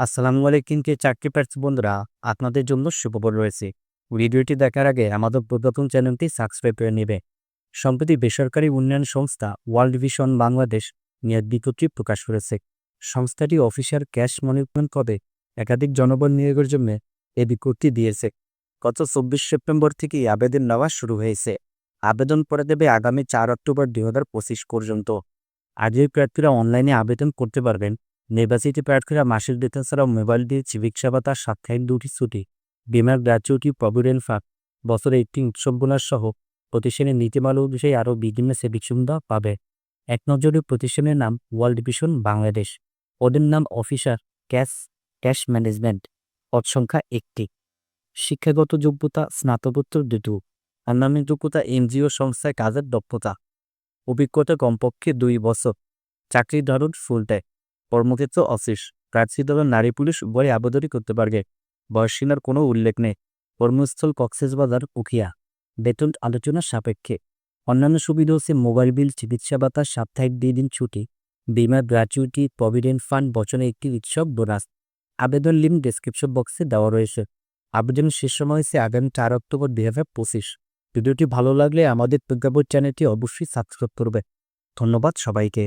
আসসালামু আলাইকুম কে চাকরি প্রার্থী বন্ধুরা, আপনাদের জন্য সুখবর রয়েছে। ভিডিওটি দেখার আগে আমাদের প্রথম চ্যানেলটি সাবস্ক্রাইব করে নেবে। সম্প্রতি বেসরকারি উন্নয়ন সংস্থা ওয়ার্ল্ড ভিশন বাংলাদেশ নিয়োগ বিজ্ঞপ্তি প্রকাশ করেছে। সংস্থাটি অফিসার ক্যাশ ম্যানেজমেন্ট পদে একাধিক জনবল নিয়োগের জন্য এই বিজ্ঞপ্তি দিয়েছে। গত চব্বিশ সেপ্টেম্বর থেকেই আবেদন নেওয়া শুরু হয়েছে। আবেদন করে দেবে আগামী চার অক্টোবর দুই হাজার পঁচিশ পর্যন্ত। আজই প্রার্থীরা অনলাইনে আবেদন করতে পারবেন। নির্বাচিত প্রার্থীরা মাসিক বেতন ছাড়াও মোবাইল দিয়ে চিকিৎসা ভাতা সাপ্তাহিক দুটি ছুটি, বিমার গ্র্যাচুইটি প্রভিডেন্ট ফান্ড বছরে একটি উৎসব বোনাস সহ প্রতিষ্ঠানের নীতিমালা অনুযায়ী আরও বিভিন্ন সেবিক সুবিধা পাবে। এক নজরে প্রতিষ্ঠানের নাম ওয়ার্ল্ড ভিশন বাংলাদেশ। ওদের নাম অফিসার ক্যাশ ক্যাশ ম্যানেজমেন্ট পদ সংখ্যা একটি। শিক্ষাগত যোগ্যতা, স্নাতকোত্তর দুটো অন্যান্য যোগ্যতা এনজিও সংস্থায় কাজের দক্ষতা। অভিজ্ঞতা কমপক্ষে দুই বছর। চাকরির ধরন ফুল টাইম কর্মক্ষেত্র অফিস প্রার্থী দল নারী পুলিশ উভয় আবেদনই করতে পারবে। বয়সীমার কোনো উল্লেখ নেই। কর্মস্থল কক্সেসবাজার, উখিয়া। বেতন আলোচনার সাপেক্ষে। অন্যান্য সুবিধা হচ্ছে মোবাইল বিল, চিকিৎসা ভাতা, সাপ্তাহিক দুই দিন ছুটি, বিমা, গ্র্যাচুইটি, প্রভিডেন্ট ফান্ড, বচনে একটি উৎসব, বোনাস। আবেদন লিঙ্ক ডেসক্রিপশন বক্সে দেওয়া রয়েছে। আবেদন শেষ সময় হচ্ছে আগামী চার অক্টোবর দুই হাজার পঁচিশ। ভিডিওটি ভালো লাগলে আমাদের প্রজ্ঞাপন চ্যানেলটি অবশ্যই সাবস্ক্রাইব করবে। ধন্যবাদ সবাইকে।